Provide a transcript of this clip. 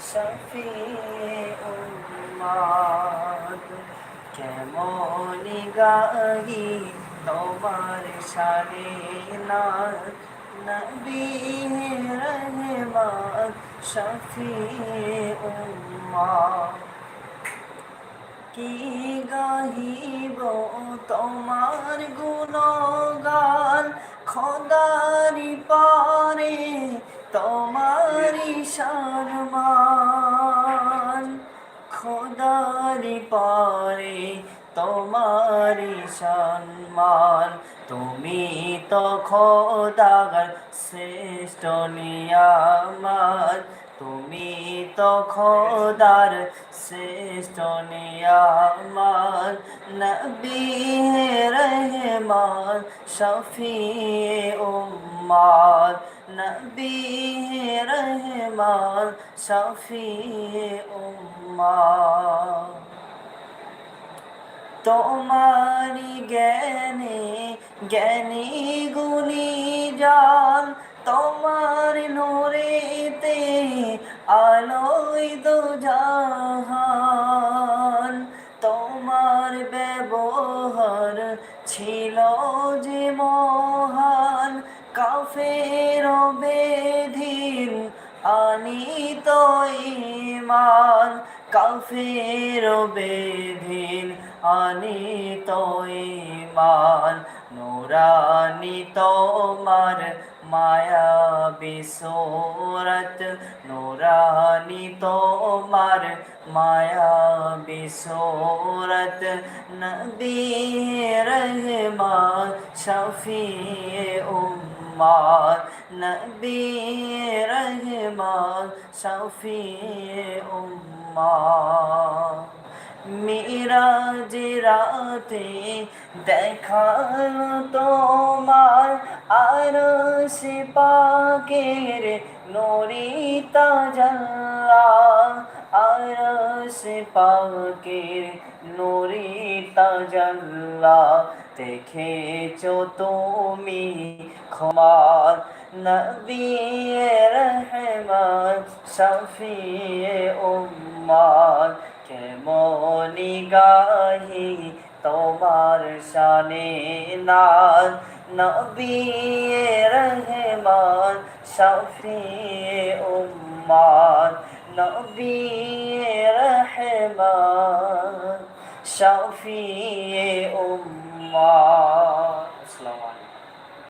শফি উম্মাদ কেমন গাহি তোমার শানে না নবী রহমান শফি উম্মাদ কি গাহিব তোমার গুণগান? খোদারি পারে তোমারি শর্মান খোদারি পারে তোমারি সম্মান তুমি তো খোদাগার শ্রেষ্ঠ নিয়ামার। তুমি তো খোদার শ্রেষ্ঠ নিয়ামার। নবী রহমান শফি উম্মার। নবী রহমান শফি উম্মার। তোমারি জ্ঞানে জ্ঞানী গুণী জান, তোমার নোরেতে আলোয় দো জাহান। তোমার ব্যবহার ছিল যে মহান, কাফের বেধিন আনিত ইমান। কাফের বেধিন আনিত ইমান নুরানি তোমার মায়া বিসোরত নুরানি তোমার মায়া বিসোরত নবী রহমান শফি উম্মার নবী রহমান শফি উম্মার মিরাজ রাতে দেখাল তোমার আর সে পাকের নরিতা জাল্লা আর সে পাকের নরিতা জাল্লা দেখেছ তুমি ক্ষমার নবী রহমান শফি উম্মার কেমনি গাহি তোমার শানে নাজ নবী রহমান শফি উম্মার নবী রহমান শফি উম্মা আসসালামু আলাইকুম।